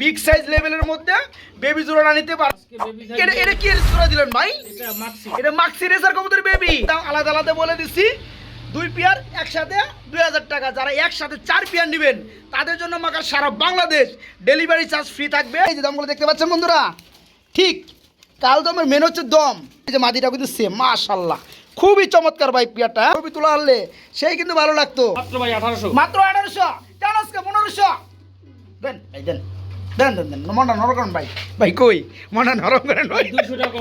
Big size লেভেলের মধ্যে baby জোড়া নিতে পার এটা এটা কি জোড়া দিলেন ভাই? এটা মাক্সি রেসার কবুতর বেবি দাম আলাদা আলাদা বলে দিচ্ছি দুই পেয়ার একসাথে দুই হাজার টাকা। যারা একসাথে চার পেয়ার নেবেন তাদের জন্য মাকা সারা বাংলাদেশ ডেলিভারি চার্জ ফ্রি থাকবে। এই যে দামগুলো দেখতে পাচ্ছেন বন্ধুরা? ঠিক কাল দমের মেন হচ্ছে দম। এই যে মাদিটা কিন্তু সেম মাশাল্লাহ খুবই চমৎকার ভাই পেয়ারটা ছবি তোলা আনলে সেই কিন্তু ভালো লাগতো। মাত্র ভাই আঠারোশো। মাত্র আঠারোশো চার আজকে পনেরোশো? দেন ভাই দেন। দেন দেন দেন মনটা নরম করেন ভাই। ভাই কই? মনটা নরম করেন ভাই। দুশো টাকা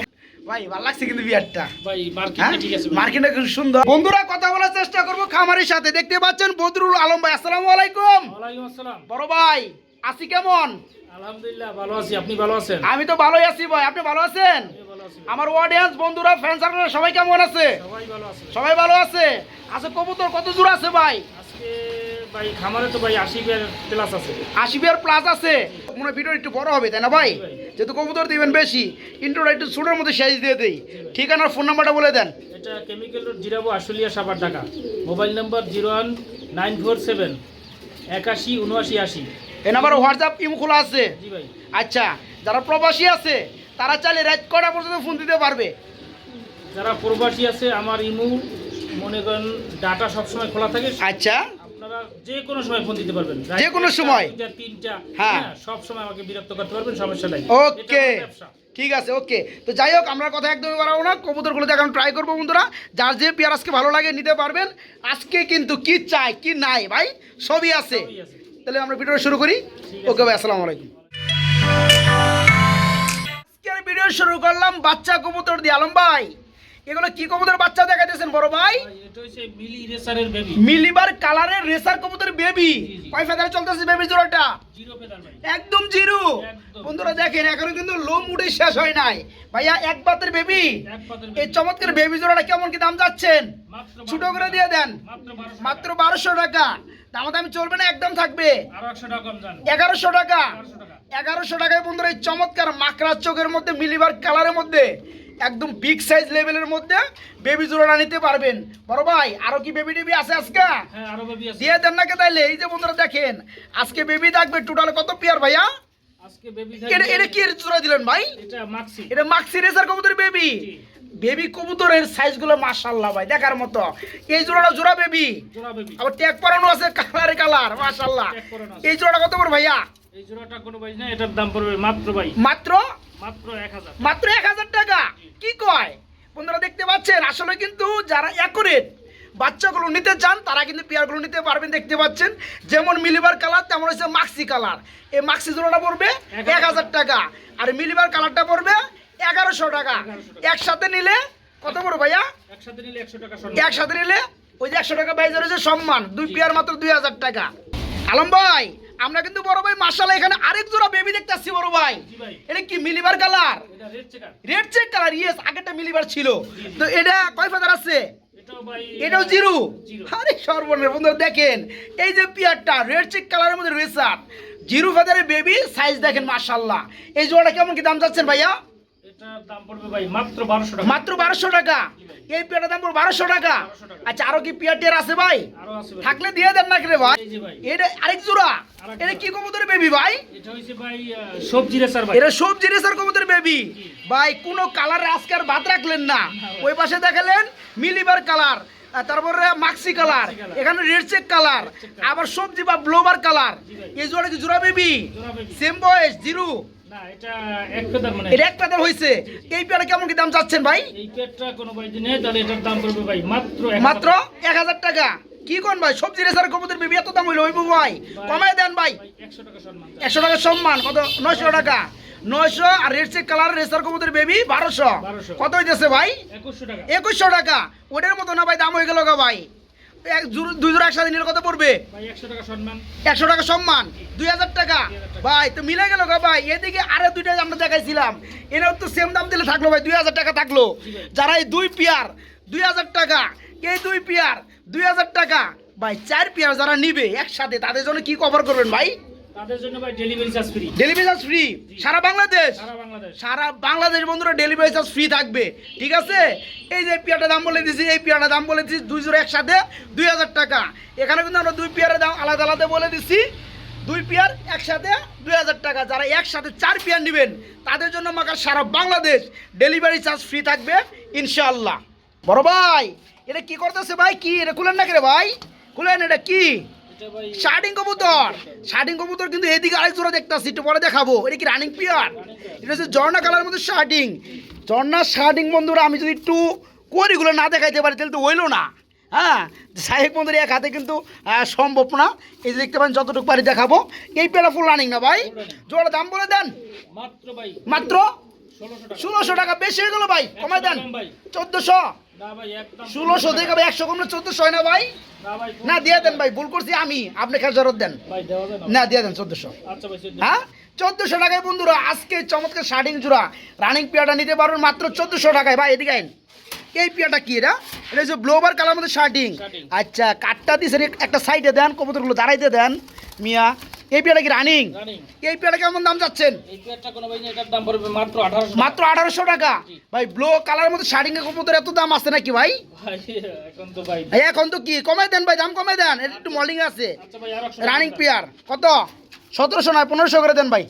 ভাই ভালো লাগছে কিন্তু বিয়ারটা। ভাই হ্যাঁ? মার্কেটটা ঠিক আছে। মার্কেটটা খুব সুন্দর। বন্ধুরা কথা বলার চেষ্টা করব খামারের সাথে। দেখতে পাচ্ছেন বদরুল আলম ভাই আসসালামু আলাইকুম। ওয়ালাইকুম আসসালাম। বড় ভাই আসি কেমন? আলহামদুলিল্লাহ ভালো আছি। আপনি ভালো আছেন? আমি তো ভালোই আছি ভাই আপনি ভালো আছেন? আছি আমার অডিয়েন্স বন্ধুরা ফ্যান সার্কেল সবাই কেমন আছে? সবাই ভালো আছে সবাই ভালো আছে? আচ্ছা কবুতর কত দূর আছে ভাই? ভাই খামারে তো ভাই আশি প্লাস আছে। আশি বিয়ার প্লাস আছে? মনে ভিডিও একটু বড় হবে তাই না ভাই। যেহেতু কবুতর দিবেন বেশি ইন্ট্রোটা একটু ছোটোর মধ্যে সাইজ দিয়ে দেই। ঠিকানার ফোন নাম্বারটা বলে দেন। এটা chemical road Zirabo Ashulia Savar Dhaka. Mobile number zero one nine four seven একাশি উনআশি আশি। এই নাম্বার হোয়াটসঅ্যাপ ইমো খোলা আছে? জি ভাই। আচ্ছা যারা প্রবাসী আছে তারা চাইলে রাত কটা পর্যন্ত ফোন দিতে পারবে। যারা প্রবাসী আছে আমার ইমু মনে করেন ডাটা সবসময় খোলা থাকে। আচ্ছা। আপনারা যে কোনো সময় ফোন দিতে পারবেন। যে কোনো সময়? তিনটা হ্যাঁ। হ্যাঁ সব সময় আমাকে বিরক্ত করতে পারবেন সমস্যা নাই। ওকে। ঠিক আছে ওকে তো যাই হোক আমরা কথা একদমই বাড়াবো না। কবুতরগুলো দেখানো ট্রাই করব বন্ধুরা। যার যে পেয়ার আজকে ভালো লাগে নিতে পারবেন। আজকে কিন্তু কি চাই কি নাই ভাই? সবই আছে। তাহলে আমরা ভিডিও শুরু করি। ওকে ভাই আসসালামু আলাইকুম। আজকের ভিডিও শুরু করলাম বাচ্চা কবুতর দিয়ে। আলম ভাই। এগুলো কি কবুতর বাচ্চা দেখাইতেছেন বড় ভাই? মিলিবার কালারের রেসার কবুতর বেবি। কয় ফেদারে চলতেছে বেবি জোড়াটা? একদম জিরো। বন্ধুরা দেখেন এখনও কিন্তু লোম উঠে শেষ হয় নাই। ভাইয়া এক বাতের বেবি এই চমৎকার বেবি জোড়াটা কেমন কি দাম যাচ্ছেন? ছোট করে দিয়ে দেন। মাত্র বারোশো টাকা। দাম দামি চলবে না একদম থাকবে। এগারোশো টাকা। এগারোশো টাকায় বন্ধুরা এই চমৎকার মাকড়া চোখের মধ্যে মিলিবার কালারের মধ্যে। একদম বিগ সাইজ লেভেলের মধ্যে বেবি জোড়া নিতে পারবেন। বড় ভাই আরও কি বেবি টেবি আছে আজকে? হ্যাঁ আরও বেবি আছে। দিয়ে দেন নাকি তাইলে? এই যে বন্ধুরা দেখেন আজকে বেবি থাকবে টোটাল কত পেয়ার ভাইয়া? আজকে বেবি এটা কি জোড়া দিলেন ভাই? এটা মাক্সি রেসার কবুতর বেবি। বেবি কবুতরের সাইজগুলো মাশাআল্লাহ ভাই দেখার মতো। এই জোড়াটা জোড়া বেবি জোড়া বেবি আবার ট্যাগ পরানো আছে কালারে কালার আছে। এই জোড়াটা কত করে ভাইয়া? এই জোড়াটা কোনো ভাই না এটার দাম পড়বে মাত্র ভাই। মাত্র মাত্র এক হাজার টাকা। কি কয়? বন্ধুরা দেখতে পাচ্ছেন আসলে কিন্তু যারা অ্যাকুরেট বাচ্চাগুলো নিতে চান তারা কিন্তু পেয়ারগুলো নিতে পারবেন দেখতে পাচ্ছেন। যেমন মিলিবার কালার তেমন হচ্ছে মাক্সি কালার এই মাক্সি জোড়াটা পড়বে এক হাজার টাকা। আর মিলিবার কালারটা পড়বে এগারোশো টাকা। একসাথে নিলে কত বড় ভাইয়া? একসাথে নিলে একশো টাকা একসাথে নিলে ওই যে একশো টাকা বাইজ রয়েছে সম্মান। দুই পেয়ার মাত্র দুই হাজার টাকা। আলম ভাই আমরা কিন্তু বড় ভাই মাসালা এখানে আরেক জোড়া বেবি দেখতে আসছি বড় ভাই। এটা কি mealy bar colour? Red check colour yes আগেটা মিলিবার ছিল। তো এটা কয় ফাদার আছে? এটাও জিরো? জিরো। আরে সর্বনের বন্ধুরা দেখেন এই যে পিয়ারটা রেড চেক কালারের মধ্যে রেসার জিরো ফাদারের বেবি সাইজ দেখেন মাসাল্লাহ এই জোড়াটা কেমন কি দাম যাচ্ছেন ভাইয়া? মাত্র বারোশো টাকা। এই পিয়ারটার দাম পড়বে বারোশো টাকা? আচ্ছা আরও কি পিয়ার টিয়ার আছে ভাই? থাকলে দিয়ে দেন না রে ভাই। এটা আরেক জোড়া। এটা কি কবুতরের বেবি ভাই? এটা সবজি রেসার কবুতরের বেবি ভাই কোনো কালার আজকে বাদ রাখলেন না। ওই পাশে দেখালেন মিলিবার কালার তারপরে মাক্সি কালার এখানে রেড চেক কালার আবার সবজি বা ব্লোবার কালার এই জোড়া কি জোড়া বেবি সেম বয়স জিরো। এটা এক মানে। হয়েছে এই পেয়ারা কেমন কি দাম চাচ্ছেন ভাই? এই পেটটা কোনো ভাই যদি তাহলে এটার দাম পড়বে ভাই মাত্র এক মাত্র এক হাজার টাকা। কি কোন ভাই? সবজি রেসার কবুতর বেবি এত দাম হইল ওই ভাই? কমায় দেন ভাই। একশো সম্মান। একশো টাকা সম্মান কত? নয়শো টাকা। নয়শো আর রেড চেক কালার রেসার কবুতর বেবি বারোশো। কত হইতেছে ভাই? একুশশো টাকা। একুশশো টাকা। ওটার মতো না ভাই দাম হয়ে গেল গা ভাই। এক দুই জোড়া একসাথে নিলে কত পড়বে? একশো টাকা সম্মান। একশো টাকা সম্মান? দুই হাজার টাকা? ভাই তো মিলে গেল গা ভাই। এদিকে আরও দুইটা আমরা দেখাইছিলাম। তো সেম দাম দিলে থাকল ভাই দুই হাজার টাকা থাকল। যারা এই দুই পেয়ার দুই হাজার টাকা এই দুই পেয়ার দুই হাজার টাকা ভাই চার পেয়ার যারা নিবে একসাথে তাদের জন্য কি কভার করবেন ভাই? তাদের জন্য ভাই delivery charge free delivery charge free সারা বাংলাদেশ? সারা বাংলাদেশ। সারা বাংলাদেশ বন্ধুরা ডেলিভারি চার্জ ফ্রি থাকবে। ঠিক আছে? এই যে পেয়ারটা দাম বলে দিছি এই পেয়ারটা দাম বলে দুই জোড়া একসাথে দুই হাজার টাকা। এখানে কিন্তু আমরা দুই পেয়ারের দাম আলাদা আলাদা বলে দিচ্ছি দুই পেয়ার একসাথে দুই হাজার টাকা। যারা একসাথে চার পেয়ার নেবেন তাদের জন্য মাকার সারা বাংলাদেশ ডেলিভারি চার্জ ফ্রি থাকবে ইনশাআল্লাহ। বড় ভাই এটা কি করতেছে ভাই? কি? এটা খুলেন না রে ভাই? খুলেন এটা কি? শার্টিং কবুতর। শার্টিং কবুতর কিন্তু এদিকে আরেক জোড়া দেখতেছি একটু পরে দেখাবো। এটা কি রানিং পিয়ার এটা হচ্ছে ঝর্ণা কালার মধ্যে শার্টিং ঝর্ণা শার্টিং বন্ধুরা আমি যদি একটু কোয়ারিগুলো না দেখাইতে পারি তাহলে তো হইল না। হ্যাঁ সাহেব বন্ধুর এক হাতে কিন্তু সম্ভব না। এই যে দেখতে পারেন যতটুকু পারি দেখাবো। এই পেয়ারা ফুল রানিং না ভাই? জোড়া দাম বলে দেন। মাত্র ভাই। মাত্র ষোলোশো টাকা। বেশি হয়ে গেলো ভাই কমাই দেন। চোদ্দোশো। ষোলোশো থেকে ভাই একশো কমলে চোদ্দোশো হয় না ভাই? না দিয়ে দেন ভাই ভুল করছি আমি। আপনি খেয়ে জরত দেন। না। দিয়ে দেন চোদ্দোশো। আচ্ছা ভাই চোদ্দ হ্যাঁ? চোদ্দোশো টাকায় বন্ধুরা আজকে চমৎকার শার্টিং জোড়া। রানিং পিয়াটা নিতে পারবেন মাত্র চোদ্দোশো টাকায়। ভাই এদিকে আইন। এই পিয়াটা কি এটা? এটা হচ্ছে ব্লোবার কালার মধ্যে শার্টিং। আচ্ছা কাঠটা দিয়েছেন একটা সাইডে দেন কবুতরগুলো দাঁড়াইতে দেন। মিয়া এই পিয়াটা কি রানিং এই পিয়াটা কেমন দাম যাচ্ছেন? পেয়ারটা মাত্র আঠারোশো টাকা। ভাই ব্লো কালার মধ্যে এর কবুতর এত দাম আছে নাকি ভাই? এখন তো কি? কমাই দেন ভাই দাম কমাই দেন। এটা একটু মলিং আছে। আচ্ছা রানিং। পিয়ার কত? সতেরোশো নয় পনেরোশো করে দেন ভাই।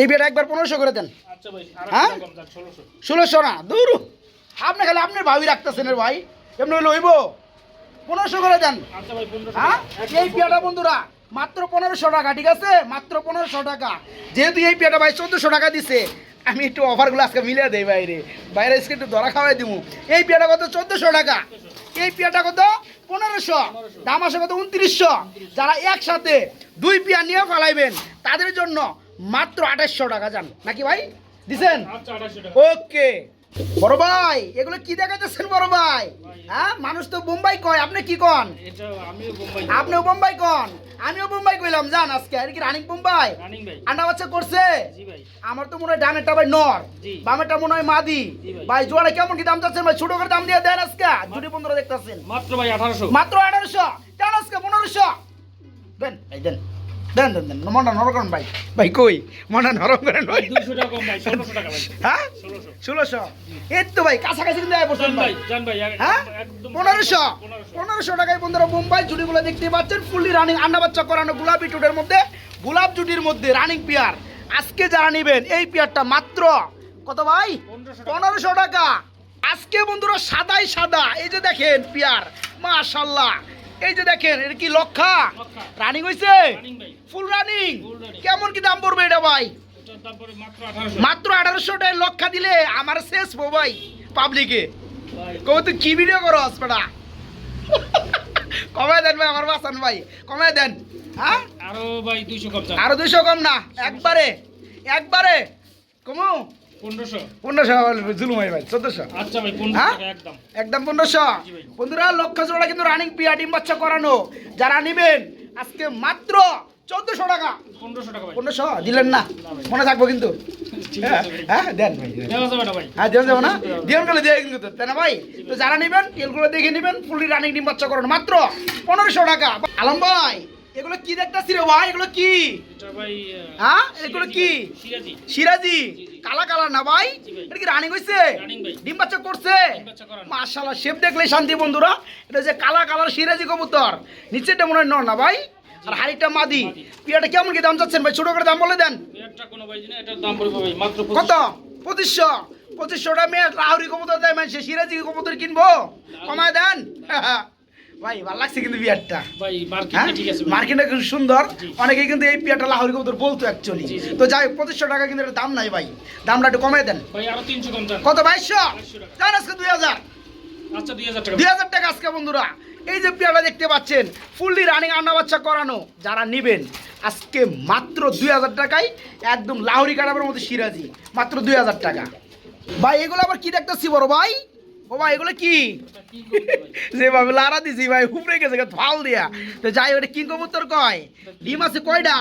এই বিয়েটা একবার পনেরোশো করে দেন। আচ্ছা হ্যাঁ? কম ষোলোশো। না দূর। আপনি খালি আপনার ভাবি রাখতেছেন এর ভাই। এমনি হইলে হইব। পনেরোশো করে দেন। আচ্ছা হ্যাঁ। এই পেয়াটা বন্ধুরা মাত্র পনেরোশো টাকা ঠিক আছে? মাত্র পনেরোশো টাকা। যেহেতু এই পেয়াটা ভাই চোদ্দোশো টাকা দিছে আমি একটু অফারগুলো আজকে মিলিয়ে দেই বাইরে। বাইরে আজকে একটু ধরা খাওয়াই দিব এই পেয়াটা কত? চোদ্দোশো টাকা। এই পেয়াটা কত? পনেরোশো। দাম আসে কত? উনত্রিশশো। যারা একসাথে দুই পেয়া নিয়ে ফালাইবেন তাদের জন্য মাত্র আঠাশশো টাকা যান। নাকি ভাই? দিছেন? আচ্ছা ওকে। বড় ভাই এগুলো কি দেখাইতেছেন বড় ভাই? হ্যাঁ মানুষ তো বোম্বাই কয় আপনি কি কন? আপনিও বোম্বাই কন? আমিও বোম্বাই কইলাম জান আজকে। আর কি রানিং বোম্বাই? আন্ডা বাচ্চা করছে? আমার তো মনে হয় ডানেরটা ভাই নর। বামেরটা মনে হয় মাদি। ভাই। জোয়ারে কেমন কি দাম চাচ্ছেন ভাই? ছোট করে দাম দিয়ে দেন আজকে। দুটি বন্ধুরা দেখতেছেন। মাত্র ভাই আঠারোশো। মাত্র আঠারোশো? দেন আজকে পনেরোশো? দেন ভাই দেন। দেন দেন দেন মনটা নরম করেন ভাই। ভাই কই? মনটা নরম করেন ভাই। দুইশো টাকা কম ভাই ষোলোশো টাকা ভাই। হ্যাঁ? ষোলোশো। এই তো ভাই কাছাকাছি কিন্তু আয় পড়ছেন ভাই জান ভাই হ্যাঁ? পনেরোশো। পনেরোশো। টাকায় বন্ধুরা মুম্বাই জুটিগুলো দেখতে পাচ্ছেন ফুললি রানিং আন্ডা বাচ্চা করানো গোলাপি টুটের মধ্যে গোলাপ জুটির মধ্যে রানিং পেয়ার। আজকে যারা নেবেন এই পেয়ারটা মাত্র কত ভাই? পনেরোশো টাকা। পনেরোশো টাকা। আজকে বন্ধুরা সাদাই সাদা এই যে দেখেন পেয়ার মাশাল্লাহ। এই যে দেখেন এটা কি লক্ষা। রানিং হয়েছে ফুল রানিং? কেমন কি দাম পড়বে এটা ভাই? মাত্র আঠারোশো। টাকা লক্ষা দিলে আমার শেষ বো ভাই পাবলিকে কবে তুই কি ভিডিও করো বেটা? কমায় দেন ভাই আমার বাসান ভাই। কমায় দেন হ্যাঁ? আরও ভাই দুইশো কম আরও দুইশো কম না একবারে একবারে। কমু? পনেরোশো। পনেরোশো জুলুম ভাই চোদ্দশো। আচ্ছা ভাই হ্যাঁ? একদম। পনেরোশো। বন্ধুরা জোড়া কিন্তু রানিং পিয়া ডিম বাচ্চা করানো। যারা নিবেন আজকে মাত্র চোদ্দশো টাকা। পনেরোশো টাকা পনেরোশো? দিলেন না? মনে থাকব কিন্তু। হ্যাঁ? ভাই। হ্যাঁ দেন ভাই দেওয়া যাবে না ভাই। হ্যাঁ দিও যাব না? দিয়নগুলো দিয়ে কিন্তু তাই না ভাই? তো যারা নেবেন তেলগুলো দেখে নেবেন ফুলি রানিং ডিম বাচ্চা করানো। মাত্র পনেরোশো টাকা। আলম ভাই এগুলো কি দেখতেছি রে ভাই? এগুলো কি? হ্যাঁ? এগুলো কি? সিরাজি। সিরাজি। কালা কালার না ভাই? এটা কি রানিং হয়েছে ডিম বাচ্চা করছে। মাশাআল্লাহ শেপ দেখলে শান্তি বন্ধুরা। এটা যে কালা কালার সিরাজি কবুতর। নিচেটা মনে হয় নর না ভাই? আর হাড়িটা মাদি। পিয়াটা কেমন কি দাম চাচ্ছেন ভাই? ছোট করে দাম বলে দেন। পেয়ারটা কোনো ভাই না এটার দাম পড়বে ভাই মাত্র কত? পঁচিশশো। পঁচিশশো টাকা মেয়ে লাহরি কবুতর দেয় মানুষ সিরাজি কবুতর কিনবো? কমায় দেন। ভাই ভালো লাগছে কিন্তু বিয়ারটা। ভাই হ্যাঁ? ঠিক আছে মার্কেটটা খুব সুন্দর। অনেকেই কিন্তু এই পিয়াটা লাহরি কবুতর বলতো অ্যাকচুয়ালি। তো যাই পঁচিশশো টাকা কিন্তু দাম নাই ভাই। দামটা একটু কমায় দেন। ভাই আরও তিনশো কম কত বাইশশো 2200 টাকা। আজকে দুই হাজার। আচ্ছা টাকা। আজকে বন্ধুরা। এই যে পেয়ারা দেখতে পাচ্ছেন ফুললি রানিং আন্ডা বাচ্চা করানো। যারা নেবেন আজকে মাত্র দুই হাজার টাকায় একদম লাহরি কাটাবের মধ্যে সিরাজি। মাত্র দুই হাজার টাকা। ভাই এগুলো আবার কি দেখতেছি বড় ভাই? ভাই এগুলো কি? ভাই যেভাবে লারা দিছি ভাই উপরে গেছে ফাল দিয়া। তো যাই ওটা কিং কবুতর কয়? ডিম আছে কয়টা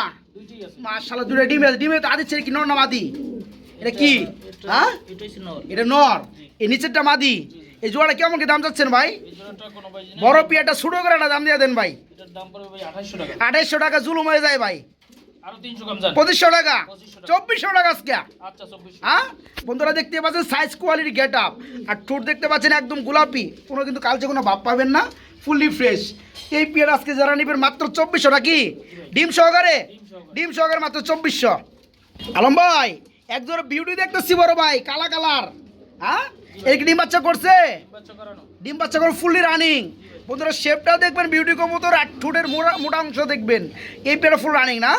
আছে দুটো ডিম আছে। ডিমে তো আদি ছেড়ে কি নর না মাদি? এটা কি? হ্যাঁ। এটা নর। এই নিচেরটা মাদি? এই জোড়াটা কেমন কি দাম চাচ্ছেন ভাই। বড় পিয়াটা ছোট করে একটা দাম দিয়ে দেন ভাই। আঠাইশশো টাকা জুলুম হয়ে যায় ভাই। পঁচিশশো টাকা। চব্বিশশো টাকা আজকে। আচ্ছা হ্যাঁ? বন্ধুরা দেখতে পাচ্ছেন সাইজ কোয়ালিটি গেট আপ আর ঠোঁট দেখতে পাচ্ছেন একদম গোলাপি। কোনো কিন্তু কালচে কোনো ভাব পাবেন না ফুললি ফ্রেশ এই পেয়ার আজকে যারা নেবেন মাত্র চব্বিশশো নাকি? ডিম সহকারে? ডিম সহকারে। মাত্র চব্বিশশো। আলম ভাই বিউটি দেখতেছি বড় ভাই কালা কালার। হ্যাঁ? এই ডিম বাচ্চা করছে? ডিম বাচ্চা করে ফুললি রানিং বন্ধুরা শেপটাও দেখবেন বিউটি কবুতর আর ঠোঁটের মোটা মোটা অংশ দেখবেন। এই পেয়ারা ফুল রানিং না?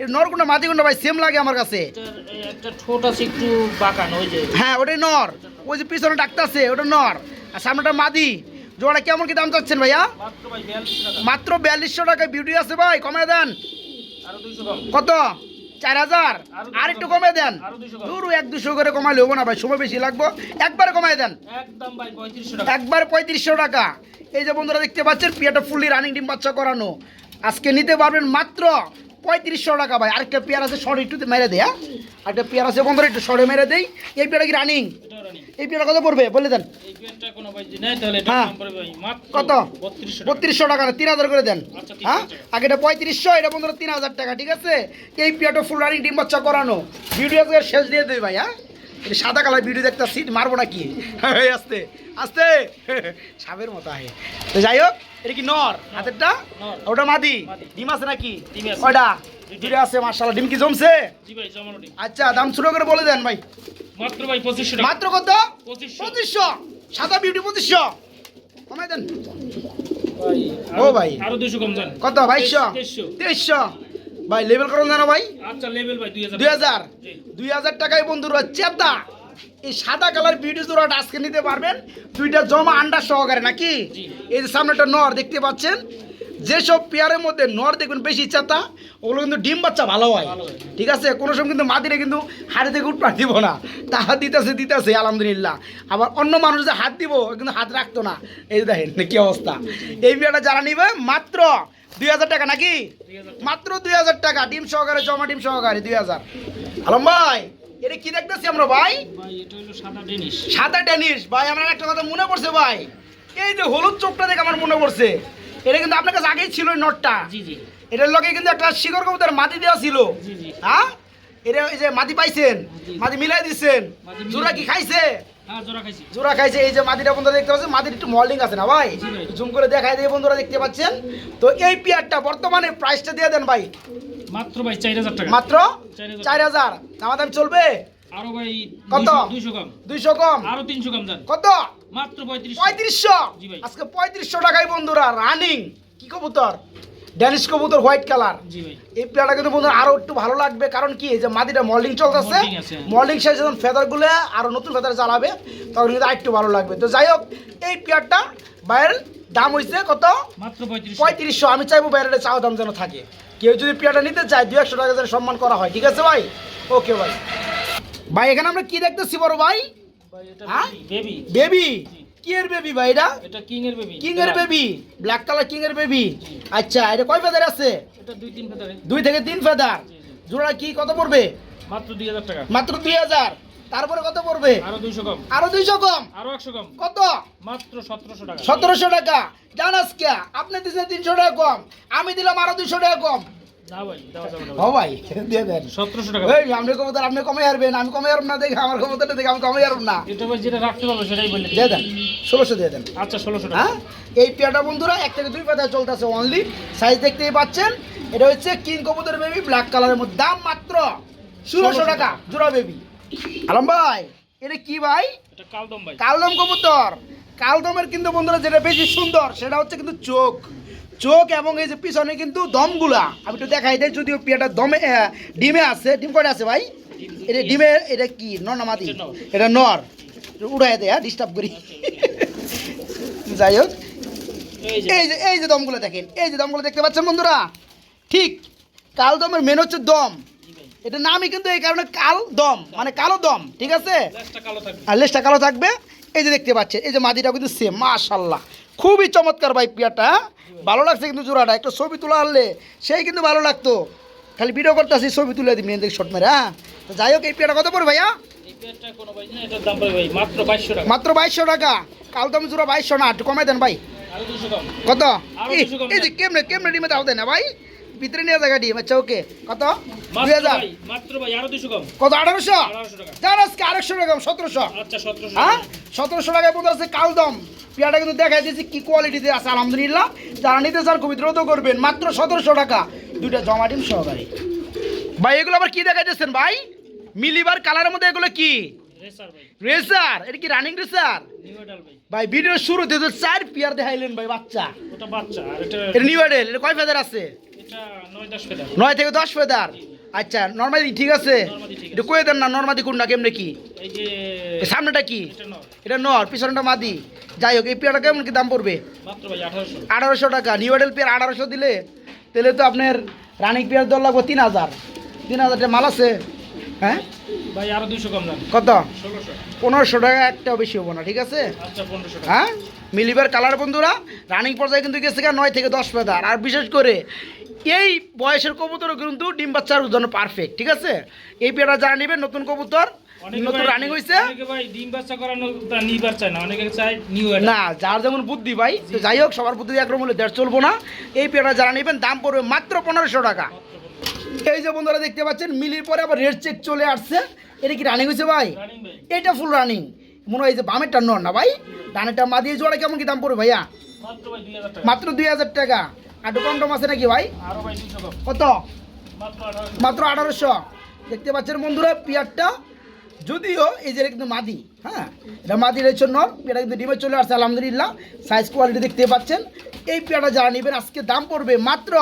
এর নরকুন্ডা মাদিকুন্ডা ভাই সেম লাগে আমার কাছে। একটা ঠোঁট আছে একটু বাঁকানো ওই যে। হ্যাঁ ওটাই নর। ওই যে পিছনে ডাক্তার আছে ওটা নর। আর সামনেটা মাদি। জোড়া কেমন কি দাম চাচ্ছেন ভাইয়া? মাত্র ভাই বিয়াল্লিশ টাকা। মাত্র বিয়াল্লিশশো টাকায় বিউটি আছে ভাই কমে দেন। আরও দুইশো কম। কত? চার হাজার। আর একটু কমে দেন। দূর এক দুশো করে কমালে হব না ভাই সময় বেশি লাগবো। একবারে কমাই দেন। একবার পঁয়ত্রিশশো টাকা। এই যে বন্ধুরা দেখতে পাচ্ছেন পিয়াটা ফুললি রানিং ডিম বাচ্চা করানো। আজকে নিতে পারবেন মাত্র পঁয়ত্রিশশো টাকা ভাই। আরেকটা পেয়ার আছে শর্ট একটু মেরে দেয় হ্যাঁ? আরেকটা পেয়ার আছে বন্ধুরা একটু শর্টে মেরে দেই। এই পেয়ারা কি রানিং এই পেয়ারা কত পড়বে? বলে দেন। হ্যাঁ। কত? বত্রিশশো টাকা। না তিন হাজার করে দেন। আচ্ছা, হ্যাঁ। আগেটা পঁয়ত্রিশশো এটা বন্ধুরা তিন হাজার টাকা ঠিক আছে? এই পেয়ারটা ফুল রানিং ডিম বাচ্চা করানো। ভিডিও শেষ দিয়ে দেবে ভাই হ্যাঁ? সাদা কালার ভিডিও দেখতে সিট মারবো নাকি? এই আস্তে আস্তে। সাপের মতো আহে। তো যাই হোক এটা কি নর? হাতেরটা? ওটা মাদি। ডিম আছে নাকি? দুইটা। ডিম আছে মার্শাল্লাহ ডিম কি জমছে? জি ভাই জমানোটি আচ্ছা দাম ছোট করে বলে দেন ভাই। মাত্র ভাই পঁচিশশো টাকা। মাত্র কত? পঁচিশশো। সাদা বিউটি পঁচিশশো। কমাই দেন। ভাই ও ভাই। আরও দুইশো কম যান কত? বাইশশো। তেইশশো। ভাই লেভেল করুন জানো ভাই। আচ্ছা লেভেল ভাই দুই হাজার। দুই হাজার। জি। দুই হাজার টাকায় বন্ধুরা চেতা এই সাদা কালার বিউটি জোড়াটা আজকে নিতে পারবেন। দুইটা জমা আন্ডা সহকারে নাকি? এই যে সামনে একটা নর দেখতে পাচ্ছেন? যেসব পেয়ারের মধ্যে নর দেখবেন বেশি চেতা ওগুলো কিন্তু ডিম বাচ্চা ভালো হয়। ঠিক আছে? কোনো সময় কিন্তু মাদিরে কিন্তু হাড়ি থেকে উঠপাট দিব না। তা হাত দিতেছে দিতেছে আলহামদুলিল্লাহ। আবার অন্য মানুষ যে হাত দিব কিন্তু হাত রাখতো না। এই দেখেন কি অবস্থা। এই বিয়াটা যারা নিবে মাত্র দুই হাজার টাকা নাকি? মাত্র দুই হাজার টাকা ডিম সহকারে জমা ডিম সহকারে দুই হাজার। আলম ভাই এটা কি দেখতেছি আমরা ভাই? সাদা ডেনিশ। ভাই আমার একটা কথা মনে পড়ছে ভাই। এই যে হলুদ চোখটা দেখে আমার মনে পড়ছে। এটা কিন্তু আপনার কাছে আগেই ছিল নটটা। এটার লগে কিন্তু একটা শিকড় কবুতর মাটি দেওয়া ছিল। হ্যাঁ? এটা এই যে মাটি পাইছেন মাটি মিলাই দিচ্ছেন জোড়া কি খাইছে? জোড়া খাইছে। এই যে মাটিটা বন্ধুরা দেখতে পাচ্ছেন? মাটির একটু মল্ডিং আছে না ভাই? জুম করে দেখাই দিয়ে বন্ধুরা দেখতে পাচ্ছেন? তো এই পেয়ারটা বর্তমানে প্রাইসটা দিয়ে দেন ভাই। মাত্র ভাই চার হাজার টাকা। মাত্র চার হাজার। হাজার। দামাদাম চলবে? আরও ভাই কত? দুইশো কম। দুইশো কম? আরও তিনশো কম যান কত? মাত্র পঁয়ত্রিশ পঁয়ত্রিশশো? আজকে পঁয়ত্রিশশো টাকায় বন্ধুরা রানিং কি কবুতর? ড্যানিশ কবুতর হোয়াইট কালার। এই পেয়ারটা কিন্তু বন্ধুরা আরও একটু ভালো লাগবে কারণ কি এই যে মাটিটা মল্ডিং চলতেছে। মল্ডিং শেষ যখন ফেদারগুলো আরও নতুন ফেদার জ্বালাবে তখন কিন্তু আরেকটু ভালো লাগবে। তো যাই হোক এই পেয়ারটা বাইরের দাম হইছে কত? মাত্র পঁয়ত্রিশশো। আমি চাইব বাইরের চাওয়া দাম যেন থাকে। কেউ যদি পেয়ারটা নিতে চায় দু একশো টাকা যেন সম্মান করা হয় ঠিক আছে ভাই? ওকে ভাই। ভাই এখানে আমরা কি দেখতেছি বড় ভাই? ভাই হ্যাঁ? বেবি বেবি কি এর বেবি ভাই এটা? এটা কিং এর বেবি। কিং এর বেবি? ব্ল্যাক কালার কিং এর বেবি? আচ্ছা এটা কয় ফেদার আছে? এটা দুই তিন ফেদারে দুই থেকে তিন ফেদার। জোড়া কি কত পড়বে? মাত্র দুই হাজার টাকা। মাত্র দুই হাজার। তারপরে কত পড়বে? আরও দুইশো কম। আরও দুইশো কম? আরও একশো কম। কত? মাত্র সতেরোশো টাকা। সতেরোশো টাকা। জানাস কে আপনি দিচ্ছেন তিনশো টাকা কম। আমি দিলাম আরও দুইশো টাকা কম। ভাই দিয়ে দেন। সতেরোশো টাকা। এই আপনি কবুতর আপনি কমে হারবেন আমি কমে হারব না দেখে আমার কবুতরটা দেখে আমি কমে হারব না। এটা ভাই যেটা রাখতে পারব সেটাই বললে দিয়ে দেন ষোলোশো দিয়ে দেন। আচ্ছা ষোলোশো হ্যাঁ? এই পেয়ারটা বন্ধুরা এক থেকে দুই চলতেছে অনলি সাইজ দেখতেই পাচ্ছেন এটা হচ্ছে কিং কবুতর বেবি ব্ল্যাক কালারের মধ্যে। দাম মাত্র ষোলোশো টাকা জোড়া বেবি আলম ভাই এটা কি ভাই? কালদম ভাই। কালদম কবুতর। কালদমের কিন্তু বন্ধুরা যেটা বেশি সুন্দর সেটা হচ্ছে কিন্তু চোখ। চোখ এবং এই যে পিছনে কিন্তু দমগুলা। আমি একটু দেখাই দেয় যদিও পিয়াটা দমে ডিমে আছে। ডিম কয়টা আছে ভাই? এটা ডিমে এটা কি? নর না মাদি? এটা নর। উড়াই দেয় হ্যাঁ ডিস্টার্ব করি। যাই হোক। এই যে। এই যে দমগুলো দেখেন এই যে দমগুলো দেখতে পাচ্ছেন বন্ধুরা? ঠিক কাল দমের মেন হচ্ছে দম। এটা নামই কিন্তু এই কারণে কাল দম মানে কালো দম ঠিক আছে? আর লেসটা কালো থাকবে। এই যে দেখতে পাচ্ছেন এই যে মাদিটা কিন্তু সেম মাশাল্লাহ। খুবই চমৎকার ভাই পিয়াটা ভালো লাগছে কিন্তু জোড়াটা একটা ছবি তোলা আনলে সেই কিন্তু ভালো লাগতো। খালি ভিডিও করতেছি ছবি তুলে দিবি দেখি শর্ট মেরে হ্যাঁ? তো যাই হোক এই পিয়াটা কত পড়বে ভাইয়া? মাত্র বাইশশো টাকা। কাল দম জোড়া বাইশশো না একটু কমাই দেন ভাই। কত? এই- যে কেমনে কেমনে ডিমে দাও দেয় না ভাই? ভিতরে নিয়ে জায়গা ডিম আচ্ছা ওকে। কত? দুই মাত্র হাজার কত আঠারোশো? যার আজকে আরেকশো টাকা সতেরোশো। আচ্ছা সতেরোশো হ্যাঁ? সতেরোশো টাকায় পর্যন্ত আছে কালদম পেয়ারটা কিন্তু দেখাই দিয়েছি কি কোয়ালিটিতে আছে আলহামদুলিল্লাহ। যারা নিতে চান খুবই দ্রুত করবেন মাত্র সতেরোশো টাকা। দুইটা জমা ডিম সহকারে। ভাই এগুলো আবার কি দেখাইতেছেন ভাই? মিলিবার কালারের মধ্যে এগুলো কি? রেসার এটা কি রানিং রেসার? ভাই। ভিডিওর শুরুতে তো চার পেয়ার দেখাইলেন ভাই বাচ্চা। ওটা বাচ্চা এটা নিউ এডেল এটা কয় ফেদার আছে? নয় থেকে দশ ফেদার আচ্ছা নর্মালি ঠিক আছে? এটা কয়ে দেন না নর্মাদি কোনটা কেমনে কি? এই যে সামনেটা কি? এটা নর। পিছনটা মাদি। যাই হোক এই পেয়ারটা কেমন কি দাম পড়বে? মাত্র ভাই আঠারোশো। টাকা। নিউ এডেল পেয়ার আঠারোশো দিলে তাহলে তো আপনার রানিং পেয়ার দর লাগবে তিন হাজার। তিন হাজার টাকা মাল আছে। হ্যাঁ? ভাই আরও দুশো কম কত? পনেরোশো টাকা একটাও বেশি হব না ঠিক আছে? আচ্ছা হ্যাঁ? মিলিবার কালার বন্ধুরা রানিং পর্যায়ে কিন্তু গেছে নয় থেকে দশ ফেদার আর বিশেষ করে এই বয়সের কবুতরও কিন্তু ডিম বাচ্চার জন্য পারফেক্ট ঠিক আছে? এই পেয়ারা যারা নেবেন নতুন কবুতর নতুন রানিং হয়েছে না যার যেমন বুদ্ধি ভাই যাই হোক সবার বুদ্ধি একরকম হলে দেড় চলবো না। এই পেয়ারা যারা নেবেন দাম পড়বে মাত্র পনেরোশো টাকা। এই যে বন্ধুরা দেখতে পাচ্ছেন মিলির পরে আবার রেড চেক চলে আসছে। এটা কি রানিং হয়েছে ভাই? এটা ফুল রানিং মনে হয় যে বামেরটা না ভাই? ডানেরটা মা দিয়ে জোড়া কেমন কি দাম পড়বে ভাইয়া? মাত্র দুই হাজার টাকা। আর আছে নাকি ভাই? কত? মাত্র আঠারোশো। দেখতে পাচ্ছেন বন্ধুরা পিয়ারটা যদিও এই যে কিন্তু মাদি হ্যাঁ? এটা মাদি রয়েছে নর পেয়ারটা কিন্তু ডিমে চলে আসছে আলহামদুলিল্লাহ। সাইজ কোয়ালিটি দেখতে পাচ্ছেন। এই পেয়ারটা যারা নেবেন আজকে দাম পড়বে মাত্র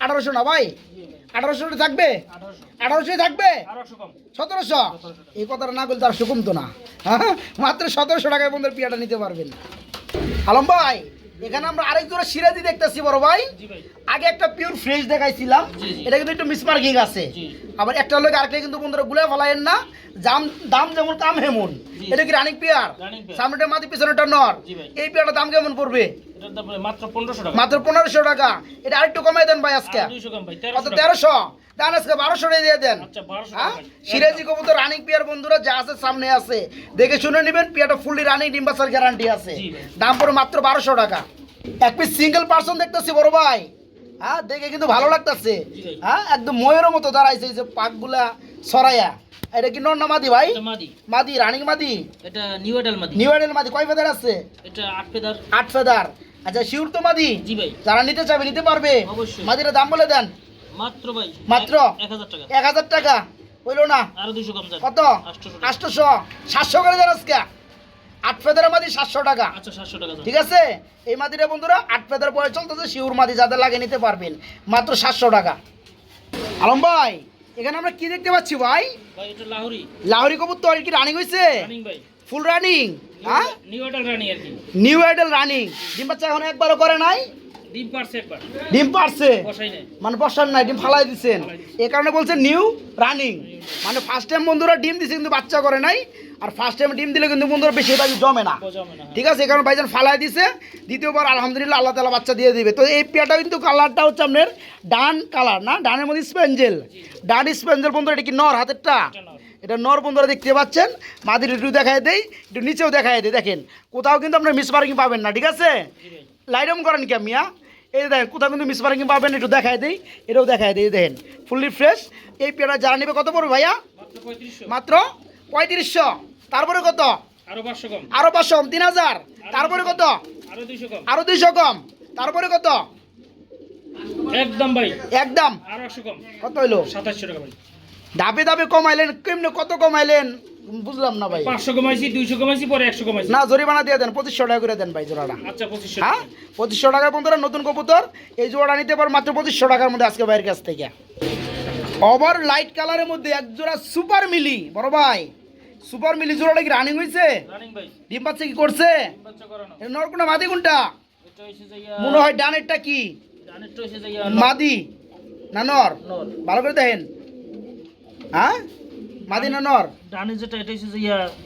আঠারোশো না ভাই? আঠারোশো থাকবে? আঠারোশো। আঠারোশোই থাকবে? সতেরোশো? এই কথাটা না বলতে আর সুকুম তো না। হ্যাঁ মাত্র সতেরোশো টাকায় বন্ধুর পিয়াটা নিতে পারবেন। আলম ভাই এখানে আমরা আরেক জোড়া সিরাজি দেখতেছি বড় ভাই। আগে একটা পিওর ফ্রেশ দেখাইছিলাম। এটা কিন্তু একটু মিসমার্কিং আছে। আবার একটা লোক আরেকটা কিন্তু বন্ধুরা গুলে ফেলায়েন না। দাম দাম যেমন কাম হেমন। এটা কি রানিং পেয়ার। সামনেটা মাটি পিছনেটা নর। এই পেয়ারটার দাম কেমন পড়বে? মাত্র পনেরোশো টাকা। এটা আরেকটু কমাই দেন ভাই আজকে। ভাই কত তেরোশো। টাকা আজকে বারোশো দিয়ে দেন। আচ্ছা হ্যাঁ। সিরাজি কবুতর রানিং পিয়ার বন্ধুরা যা আছে সামনে আছে। দেখে শুনে নেবেন পিয়াটা ফুললি রানিং ডিম্বাসার গ্যারান্টি আছে। দাম পড়ে মাত্র বারোশো টাকা। এক পিস সিঙ্গেল পার্সন দেখতেছি বড় ভাই। হ্যাঁ দেখে কিন্তু ভালো লাগতেছে। হ্যাঁ একদম ময়ের মতো দাঁড়াইছে এই যে পাকগুলা সরাইয়া এটা কি নর না মাদি ভাই? মাদি। রানিং মাদি? এটা নিউ এডাল মাদি। নিউ আইডেল মাদি কয় ফেদার আছে? এটা আট পেদার আট ফেদার। আচ্ছা শিউর তো মাদি? জি ভাই। যারা নিতে চাবে নিতে পারবে। অবশ্যই। মাদির দাম বলে দেন। মাত্র ভাই মাত্র? এক হাজার টাকা। এক হাজার টাকা। হইল না? আরও দুশো কম যান কত? আটশোশো টাকা। আটশোশো। সাতশো করে দেন আজকে। আট ফেদারের মাদি সাতশো টাকা। আচ্ছা ঠিক আছে? এই মাদিটা বন্ধুরা আট ফেদার পরে চলতেছে শিউর মাদি যাদের লাগে নিতে পারবেন। মাত্র সাতশো টাকা। আলম ভাই এখানে আমরা কি দেখতে পাচ্ছি ভাই? লাহোরি। লাহরি কবুতর কি রানিং হয়েছে ফুল রানিং হ্যাঁ? নিউ আইডেল রানিং ডিম বাচ্চা এখন একবারও করে নাই? ডিম পারছে একবার। ডিম পারছে? মানে বসার নাই ডিম ফালাই দিচ্ছেন এ কারণে বলছে নিউ রানিং মানে ফার্স্ট টাইম বন্ধুরা ডিম দিছে কিন্তু বাচ্চা করে নাই। আর ফার্স্ট টাইম ডিম দিলে কিন্তু বন্ধুরা বেশি এটা জমে না। না ঠিক আছে এই কারণে ভাইজান ফালাই দিছে দ্বিতীয়বার আলহামদুলিল্লাহ আল্লাহ তালা বাচ্চা দিয়ে দিবে। তো এই পেয়ারটা কিন্তু কালারটা হচ্ছে আপনার ডান কালার না? ডানের মধ্যে স্পেঞ্জেল ডান স্পেঞ্জেল বন্ধুরা এটা কি নর হাতেরটা? এটা নর। বন্ধুরা দেখতে পাচ্ছেন। মাদির একটু দেখায় দেই একটু নিচেও দেখায় দেয় দেখেন। কোথাও কিন্তু আপনার মিস পার্কিং পাবেন না ঠিক আছে? লাইটম করেন কি মিয়া এই যে দেখেন কোথাও কিন্তু মিস পার্কিং পাবেন একটু দেখায় দেই এটাও দেখায় দেই দেখেন। ফুললি ফ্রেশ এই পেয়ারা যারা নেবে কত পড়বে ভাইয়া? মাত্র পঁয়ত্রিশশো। তারপরে কত? আরও পাঁচশো কম। আরও পাঁচশো তিন হাজার। তারপরে কত? আরও দুইশো কম। আরও দুইশো কম। তারপরে কত? একদম ভাই। একদম। আরও একশো কম। কত হইল? সাতাশশো টাকা ভাই। ধাপে ধাপে কমাইলেন কেমনে কত কমাইলেন? বুঝলাম না ভাই। পাঁচশো কমাইছি দুইশো কমাইছি পরে একশো কমাইছি। না জরিমানা দিয়ে দেন পঁচিশশো টাকা করে দেন ভাই জোড়াটা। আচ্ছা পঁচিশশো হ্যাঁ? পঁচিশশো টাকার বন্ধুরা নতুন কবুতর। এই জোড়া নিতে পার মাত্র পঁচিশশো টাকার মধ্যে আজকে ভাইয়ের কাছ থেকে। ওভার লাইট কালারের মধ্যে এক জোড়া সুপার মিলি বড় ভাই। সুপার মিলি জোড়াটা কি রানিং হয়েছে রানিং ভাই। ডিম বাচ্চা কি করছে? নরকুনা মাদি কোনটা? মনে হয় ডানেরটা কি? মাদি না নর? নর। ভালো করে দেখেন। হ্যাঁ? মাদি না নর? ডানে যেটা এটা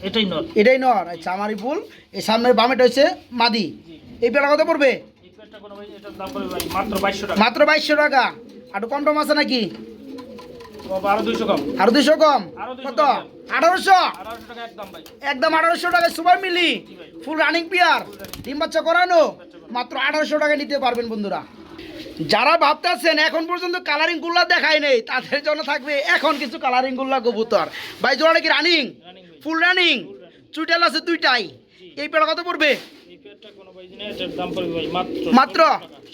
এটাই নর। এটাই নর। আচ্ছা আমারই ভুল। এই সামনের বামেটা হচ্ছে মাদি। এই পেটা কত পড়বে? এই প্যাডটা কোনো ভাই এটার দাম পড়বে ভাই মাত্র বাইশশো টাকা। মাত্র বাইশশো টাকা। আর কম টম আছে নাকি? আরও দুইশো কম। আর দুশো কম? আরও 200 কত? আঠারোশো? আঠারোশো একদম আঠারোশো টাকা সুপার মিলি। Full running pair. ডিম বাচ্চা করানো। মাত্র আঠারোশো টাকা নিতে পারবেন বন্ধুরা। যারা ভাবতেছেন এখন পর্যন্ত কালারিং গুল্লা দেখায় নেই তাদের জন্য থাকবে এখন কিছু কালারিং গুল্লা কবুতর। ভাই জোড়া নাকি রানিং ফুল রানিং চুইটাল আছে দুইটাই। এই পেড়া কত পড়বে? মাত্র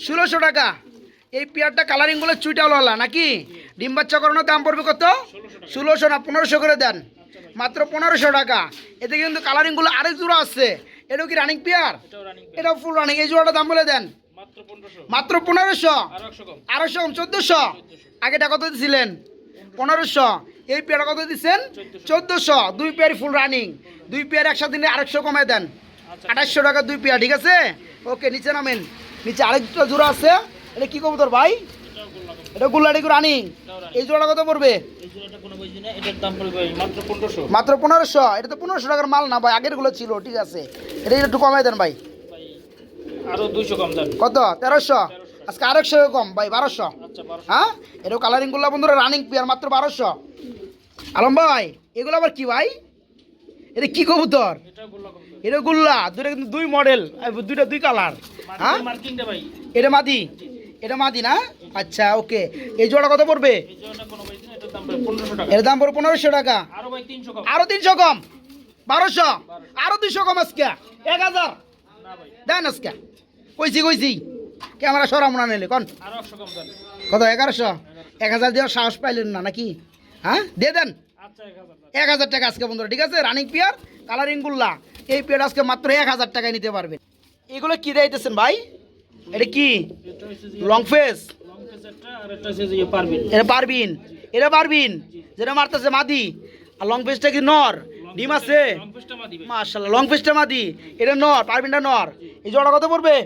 ষোলোশো টাকা। এই পেয়ারটা কালারিংগুলো চুইটালওয়ালা নাকি? ডিম বাচ্চা করানোর দাম পড়বে কত? ষোলোশো না পনেরোশো করে দেন। মাত্র পনেরোশো টাকা। এতে কিন্তু কালারিংগুলো আরেক জোড়া আছে। এটাও কি রানিং পেয়ার এটাও ফুল রানিং এই জোড়াটা দাম বলে দেন। মাত্র পনেরোশো। একশো কম। আড়াইশো চোদ্দোশো? আগেটা কত দিছিলেন? পনেরোশো। এই পেয়ারটা কত দিচ্ছেন চোদ্দোশো। দুই পেয়ার ফুল রানিং দুই পেয়ার একসাথে নিয়ে আরেকশো কমে দেন। আচ্ছা। আঠাশশো টাকা দুই পেয়ার ঠিক আছে? ওকে নিচে নামেন। নিচে আরেকটা জোড়া আছে। এটা কি কবুতর ভাই? এটা গুল্লাটি রানিং এই জোড়া কত পড়বে? মাত্র পনেরোশো। এটা তো পনেরোশো টাকার মাল না ভাই আগেরগুলো ছিল ঠিক আছে। এটা একটু কমাই দেন ভাই। ভাই আরও দুইশো কম কত? তেরোশো? আজকে আরেকশো কম ভাই বারোশো। আচ্ছা হ্যাঁ? এটাও কালারিংগুলো বন্ধুরা রানিং পেয়ার মাত্র বারোশো। আলম ভাই এগুলো আবার কি ভাই? এটা কি কবুতর? এটা গুল্লা দুইটা কিন্তু দুই মডেল দুইটা দুই কালার হ্যাঁ? এটা মাদি? এটা মাদি না? আচ্ছা ওকে। এই জোড়া কত পড়বে? এর দাম পড়বে পনেরোশো টাকা। আরও তিনশো কম। বারোশো? আরও দুইশো কম আজকে? এক হাজার? দেন আজকে। কইছি কইছি। ক্যামেরা সরাম না নিলে কন? কত এগারোশো? এক হাজার দেওয়ার সাহস পাইলেন না নাকি? হ্যাঁ? দিয়ে দেন। আচ্ছা এক হাজার দেন। এক হাজার টাকা আজকে বন্ধুরা ঠিক আছে? রানিং পেয়ার কালারিং গুল্লা। এই পেয়ার আজকে মাত্র এক হাজার টাকায় নিতে পারবেন। এগুলো কি দিতেছেন ভাই? এটা কি? লং ফেস এটা পারবিন। এটা পারবিন যেটা মারতেছে মাদি। আর লং ফেসটা কি নর? ডিম আছে? মাশাল্লাহ লং ফেসটা মাদি। এটা নর পারবিনটা নর। এই জোড়া কত পড়বে?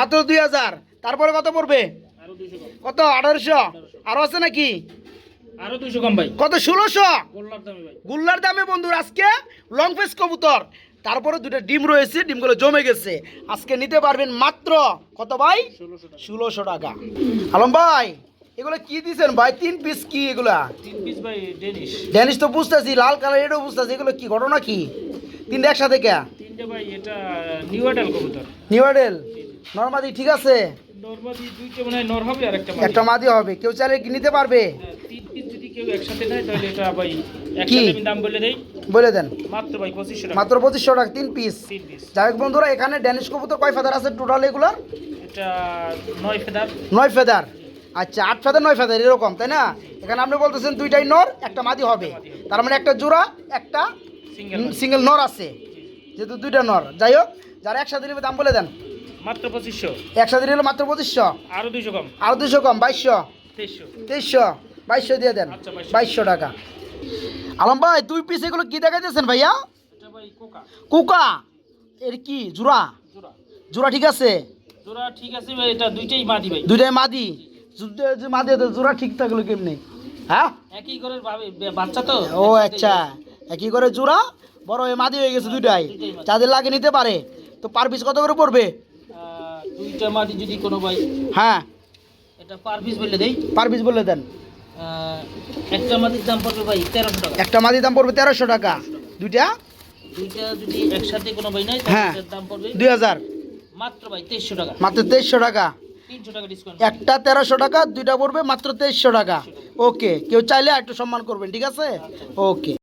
মাত্র দুই হাজার। তারপরে কত পড়বে? কত? আঠারোশো? আরও আছে নাকি? আরও দুইশো কম ভাই। কত? ষোলোশো? গুল্লার দামে বন্ধুর আজকে লং ফেস কবুতর। তারপরে দুটো ডিম রয়েছে ডিমগুলো জমে গেছে। আজকে নিতে পারবেন মাত্র কত ভাই? ষোলোশো টাকা। আলম ভাই এগুলো কি দিছেন ভাই? তিন পিস কি এগুলা? তিন পিস ভাই ডেনিশ ড্যানিশ তো বুঝতেছি লাল কালার এটাও বুঝতেছি এগুলো কি ঘটনা কি? তিনটা একসাথে কে? তিনটে ভাই এটা নিউ কবুতর। নর্মাদি ঠিক আছে? নর্মাদি দুইটা মনে নর হবে আর একটা একটা মাদি হবে কেউ চাইলে কি নিতে পারবে? হ্যাঁ, তিন পিস যদি কেউ একসাথে নেয় তাহলে এটা ভাই একসাথে আমি দাম বলে দেই। বলে দেন। মাত্র ভাই পঁচিশশো টাকা। মাত্র পঁচিশশো টাকা তিন পিস যাই হোক বন্ধুরা এখানে ড্যানিশ কবুতর কয় ফেদার আছে টোটাল এগুলার? এটা নয় ফেদার নয় ফেদার আচ্ছা আট ফেদার নয় ফেদার এরকম তাই না? এখানে আপনি বলতেছেন দুইটাই নর একটা মাদি হবে। তার মানে একটা জোড়া একটা সিঙ্গেল নর। আছে। যেহেতু দুইটা নর। যাই হোক যারা একসাথে নেবে দাম বলে দেন। মাত্র পঁচিশশো। একসাথে নিলে মাত্র পঁচিশশো। আরও দুইশো কম। আরও দুশো কম বাইশশো। তেইশশো। তেইশশো বাইশশো দিয়ে দেন। আচ্ছা, 2200 বাইশশো টাকা। আলম ভাই দুই পিস এগুলো কি দেখাইতেছেন ভাইয়া? কোকা। এর কি জোড়া জোড়া ঠিক আছে? জোড়া ঠিক আছে ভাই এটা দুইটাই মাদি ভাই। দুইটাই মাদি? মাদি জোড়া ঠিক থাকল কেমনি? হ্যাঁ? একই ঘরের বাচ্চা তো? ও আচ্ছা একই করে জোড়া বড় হয়ে মাদি হয়ে গেছে দুইটাই। যাদের লাগে নিতে পারে। তো পার পিস কত করে পড়বে? দুইটা মাদি যদি কোনো ভাই। হ্যাঁ। এটা পার পিস বলে দেই। পার পিস বলে দেন। একটা মাটির দাম পড়বে ভাই তেরোশো টাকা। একটা মাটির দাম পড়বে তেরোশো টাকা। দুইটা? দুইটা যদি একসাথে কোনো ভাই নাই হ্যাঁ। দাম পড়বে দুই হাজার। মাত্র ভাই তেইশশো টাকা। মাত্র তেইশশো টাকা। একটা তেরোশো টাকা দুইটা পড়বে মাত্র তেইশশো টাকা। ওকে কেউ চাইলে একটু সম্মান করবেন ঠিক আছে? ওকে।